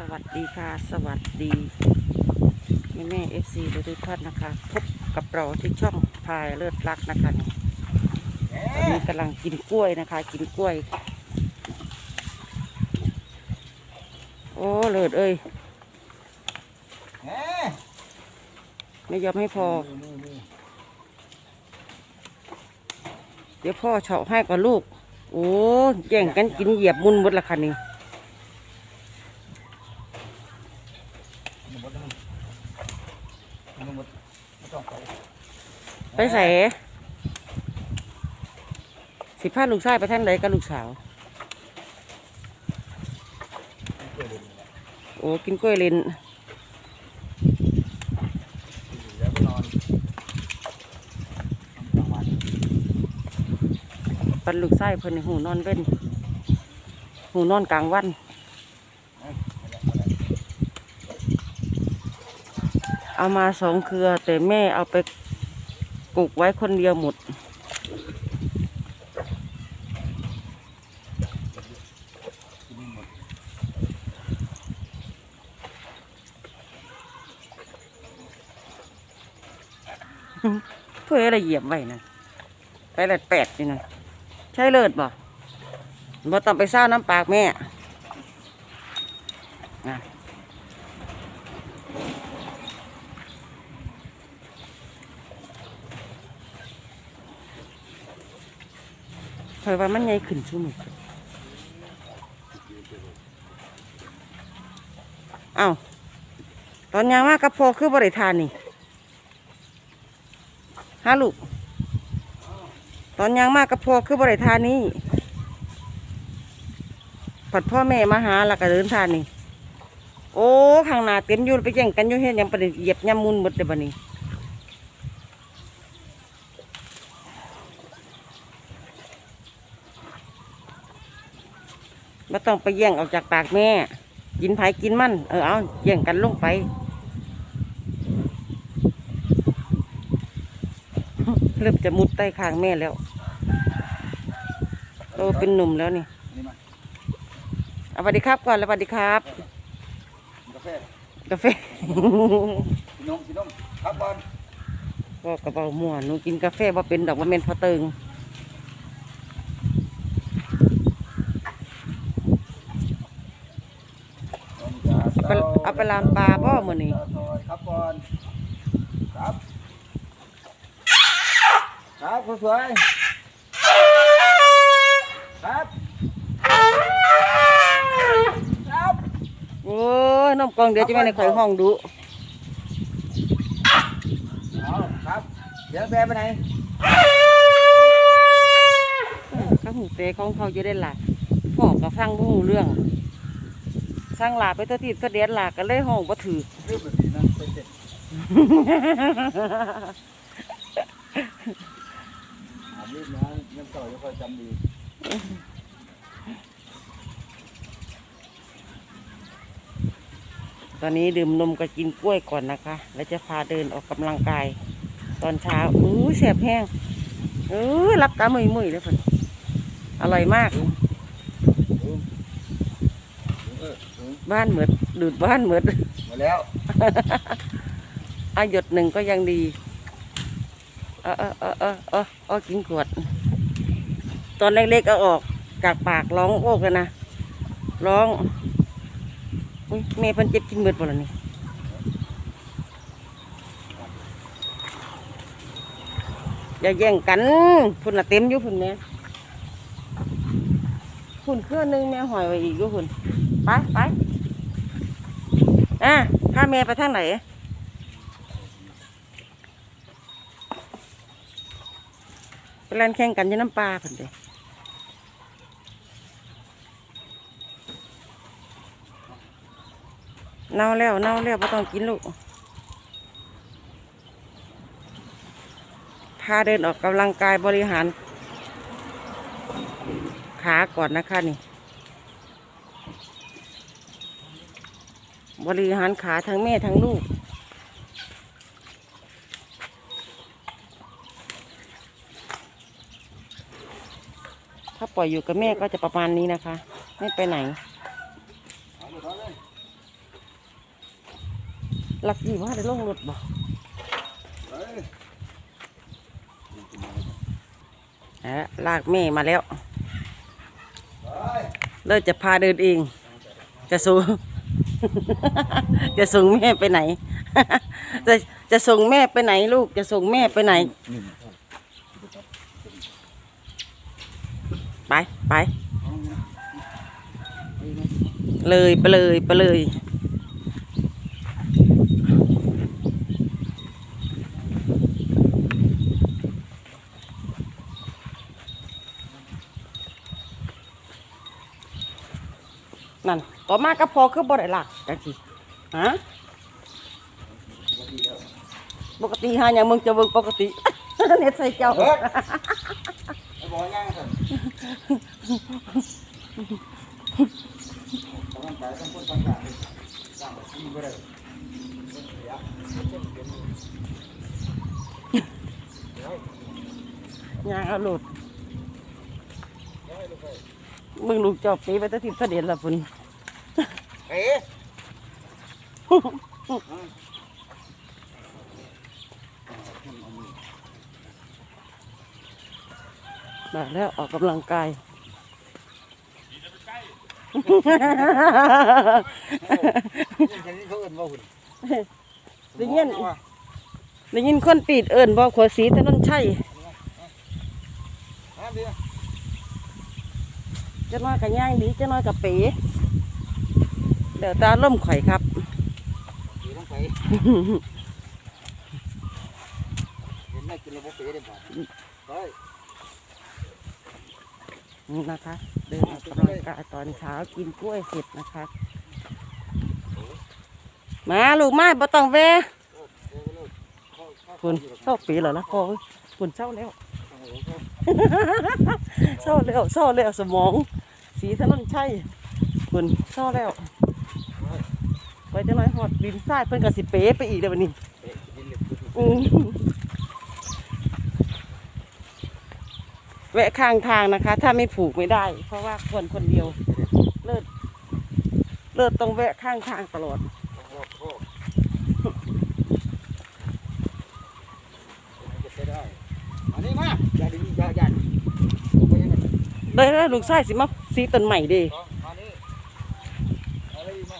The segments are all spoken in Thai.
สวัสดีค่ะ สวัสดีแม่แม่เอฟซีทุกท่านนะคะ พบกับเราที่ช่องพายเลิศรักนะคะตอนนี้กำลังกินกล้วยนะคะ กินกล้วย โอ้เลิศเอ้ยไม่ยอมให้พอ เดี๋ยวพ่อเฉาะให้กับลูก โอ้แย่งกันกินเหยียบมุนหมดละค่ะนี่ ไปใส่สิพาลูกชายไปท่างใดกับลูกสาว โอ้กินกล้วยเลนปันลูกชายเพิ่นหูนอนเว้นหูนอนกลางวันเอามาสองเครือแต่แม่เอาไป ปลูกไว้คนเดียวหมด เพื่ออะไรเหยียบไว้นะไปแลดแปดนี่นะใช่เลิศบ่บ่ต้องไปซ่าน้ำปากแม่นะ เผยว่ามันใหญ่ขึ้นชุ่มเอาตอนยังมากระโพคือบริทานนี่ฮะลูกตอนยังมากกับพ่อคือบริทานนี้ผัดพ่อแม่มาหาแล้วก็เดินทานนี่โอ้ข้างหน้าเต็มยู่ไปแย่งกันยู่เฮ็ดยังประเดี๋ยวเหยียบยำมุนหมดเลยบัดนี้ ไม่ต้องไปแย่งออกจากปากแม่ กินไผกินมันเออเอาแย่งกันลงไป เริ่มจะมุดใต้คางแม่แล้วโตเป็นหนุ่มแล้วนี่เอาสวัสดีครับก่อนแล้วสวัสดีครับ กาแฟกาแฟกินนมกินนมครับบอลก็กระเป๋าม่วนหนูกินกาแฟว่าเป็นดอกว่าเมนพอเติง นมจ้า ไปเอาไปลามปลาบ่มื้อนี้ครับบอลครับครับคนสวยครับครับโอ้ยน้ำกองเดี๋ยวจะไม่ในข่อยห้องดูเอาครับเดี๋ยวแบไปไหนข้าหูเตะของเขาจะได้หลักพ่อก็ฟังบ่หูเรื่อง สร้างหลาไปตัวทีตัวเดียนหลาก็เลยห้องบ่ถือเรื่องแบบนี้นะเป็นเด็ดอ่านรีบนะยังต่อยังคอยจำดีตอนนี้ดื่มนมกับกินกล้วยก่อนนะคะ แล้วจะพาเดินออกกำลังกาย ตอนเช้าอู้ยแสบแห้งเออรับตามุยมุยเลยเพิ่นอร่อยมากอ บ้านเหมือดดูดบ้านเหมือดมาแล้วอาหยดหนึ่งก็ยังดี เออเออเออเออเออเออกินขวด ตอนเล็กๆก็ออกจากปากร้องโอกเลยนะ ร้องอุ๊ยแม่เพิ่นเจ็บกินเบิดบ่ล่ะนี่อย่าแย่งกันพุ่นละเต็มอยู่พุ่นแม่พุ่นเครื่องหนึงแม่หอยไว้อีกอยู่พุ่น ไปไปอะพาแม่ไปทางไหนไปเล่นแข่งกันยี่น้ำปลาเพิ่นเด้เน่าแล้วเน่าแล้วไม่ต้องกินลูก พาเดินออกกำลังกายบริหาร ขาก่อนนะคะนี่ บริหารขาทั้งแม่ทั้งลูก ถ้าปล่อยอยู่กับแม่ก็จะประมาณนี้นะคะ ไม่ไปไหนเอาเลยเอาเลยลักกี้ว่าได้ลงรถบ่เฮ้ยอะลากแม่มาแล้ว เลิกจะพาเดินเอง จะส่ง จะส่งแม่ไปไหน จะจะส่งแม่ไปไหนลูก จะส่งแม่ไปไหน ไปไป เลยไปเลยไปเลยนั่น ต่อมาก็พอคือบ่ได้หลักจังสิฮะปกติหาอย่างมึงจะเบิ่งปกติเน็ตใส่เจ้าเฮ้ยไอ้บอยง่ายสิกำลังใจต้องคนต่างๆสร้างแบบนี้ก็ได้ยางเอาโหลดมึงลูกเจอบปีไปแตะทิพย์เสด็จละพุ่นเอ๊ะ มาแล้วออกกำลังกายยังจะนี่เขาเอิ้นว่าหุ่นได้ยินได้ยินคนปีดเอิญบอกขวสีถนนชัยฮะเดียวจะน้อยกับย่างดีจะน้อยกับเป๋เดี๋ยวตาล่มข่อยครับ ไปเห็นแม่กินระบบเป๋ได้ป่ะเฮ้ยนี่นะคะ เดินออกกำลังกายตอนเช้ากินกล้วยเสร็จนะคะ มาลูกมาบ่ต้องแวะคุณเศร้าปีแล้วละพอเว้ยคุณเศร้าแล้วเศร้าแล้วเศร้าแล้วสมอง สีถนนชัยคุณเศร้าแล้วไป จะน้อยหอดดินทรายเพิ่นก็สิเป๋ไปอีกเดี๋ยววันนี้อืมแวะข้างทางนะคะ ถ้าไม่ผูกไม่ได้ เพราะว่าคนคนเดียว เลิศเลิศต้องแวะข้างทางตลอดอันนี้มาอย่าดิ้นอย่าอย่าไปยังไงเลยแล้วลูกชายสิมาสีต้นใหม่เดี มานี่อะไรมา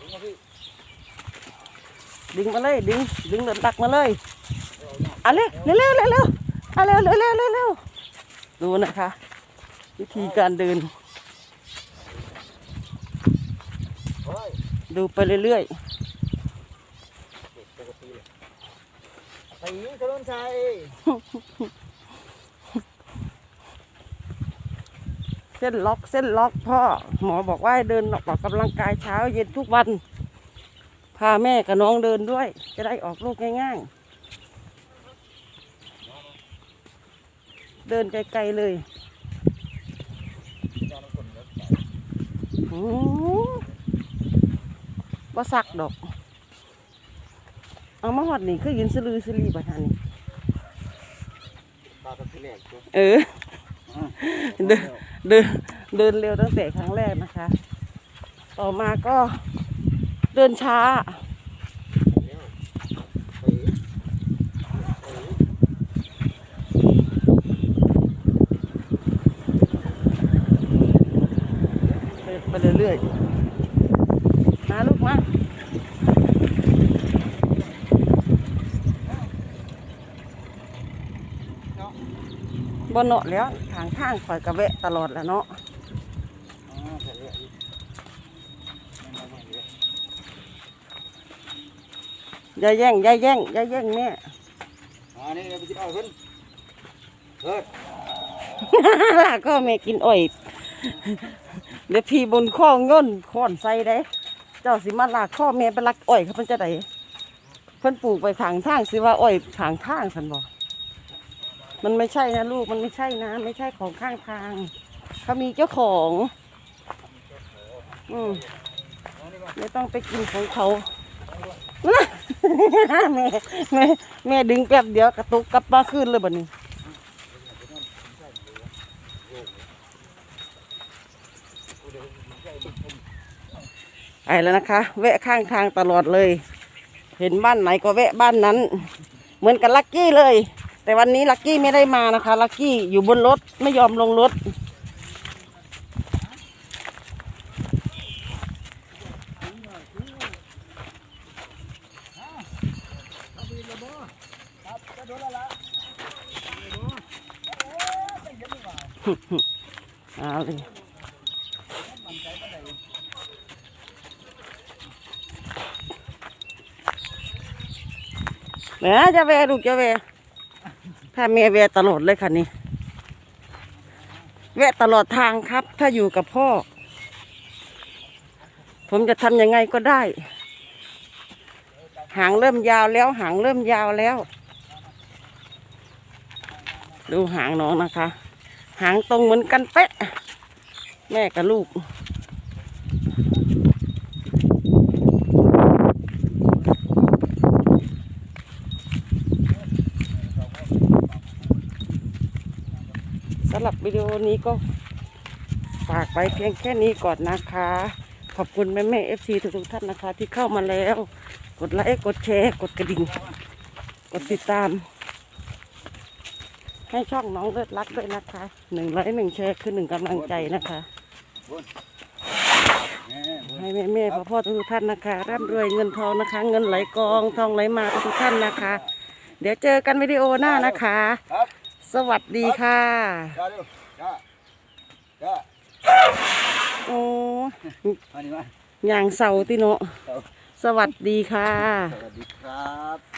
ดึงมาพี่ ดึงมาเลยดึงดึงรถดักมาเลยเอาเร็วเร็วเร็วเร็วเร็วเอาเร็วเร็วเร็วเร็วเร็วดูนะคะ วิธีการเดินเฮ้ยดูไปเรื่อยปกติเลยไปยิงถนนชัยๆเส้นล็อกเส้นล็อกพ่อหมอบอกว่าให้เดินออกกำลังกายเช้าเย็นทุกวัน พาแม่กับน้องเดินด้วย จะได้ออกลูกง่ายๆ เดินไกลๆเลยโอ้บ่สักดอก เอามาหอดนี่คือยืนสลือสลีประทานนี่ตาตะที่แรกตัวเออเดินเดินเดินเร็วตั้งแต่ครั้งแรกนะคะ ต่อมาก็ เดินช้าเดินไปเรื่อยๆ มาลูกมาบนเนาะแล้วทางทางคอยกระแวะตลอดแหล้วเนาะ อย่าแย่งอย่าแย่งอย่าแย่งแม่อันนี้ไปกินอ้อยเพิ่นเฮ้ยลาก็แม่กินอ้อยเดี๋ยวพี่บนข้องย่นค้อนใส่ได้ เจ้าสิมาลากข้อแม่ไปลักอ้อยเขาเพิ่นจะได้เพิ่นปลูกไปขางทางสิว่าอ้อยขางทางสันบอกมันไม่ใช่นะลูกมันไม่ใช่นะ ไม่ใช่ของข้างทางเขามีเจ้าของ อืมไม่ต้องไปกินของเขา แม่แม่แม่ดึงแป๊บเดียวกระตุกกลับมาขึ้นเลยบัดนี้ไปแล้วนะคะ แวะข้างทางตลอดเลย เห็นบ้านไหนก็แวะบ้านนั้น เหมือนกับลักกี้เลย แต่วันนี้ลักกี้ไม่ได้มานะคะ ลักกี้อยู่บนรถไม่ยอมลงรถ ครับจะโดนแล้วล่ะ เอาเลยแหมจะแวะลูกจะแวะถ้าเมียแวะตลอดเลยค่ะนี่แวะตลอดทางครับ ถ้าอยู่กับพ่อ ผมจะทำยังไงก็ได้ หางเริ่มยาวแล้ว หางเริ่มยาวแล้ว ดูหางน้องนะคะ หางตรงเหมือนกันเป๊ะ แม่กับลูก สำหรับวิดีโอนี้ก็ฝากไว้เพียงแค่นี้ก่อนนะคะ ขอบคุณแม่แม่เอฟซีทุกๆท่านนะคะ ที่เข้ามาแล้ว กดไลค์ กดแชร์ กดกระดิ่ง กดติดตาม ให้ช่องน้องเลิศรักด้วยนะคะหนึ่งไลค์หนึ่งแชร์คือหนึ่งกำลังใจนะคะแม่บุญให้แม่แม่พ่อพ่อทุกท่านนะคะร่ำรวยเงินทองนะคะ เงินไหลกองทองไหลมาทุกท่านนะคะ เดี๋ยวเจอกันวิดีโอหน้านะคะครับสวัสดีค่ะจ้าเร็วจ้าจ้าโอ้มานี่มาอย่างเสาติโนครับสวัสดีค่ะ สวัสดีครับ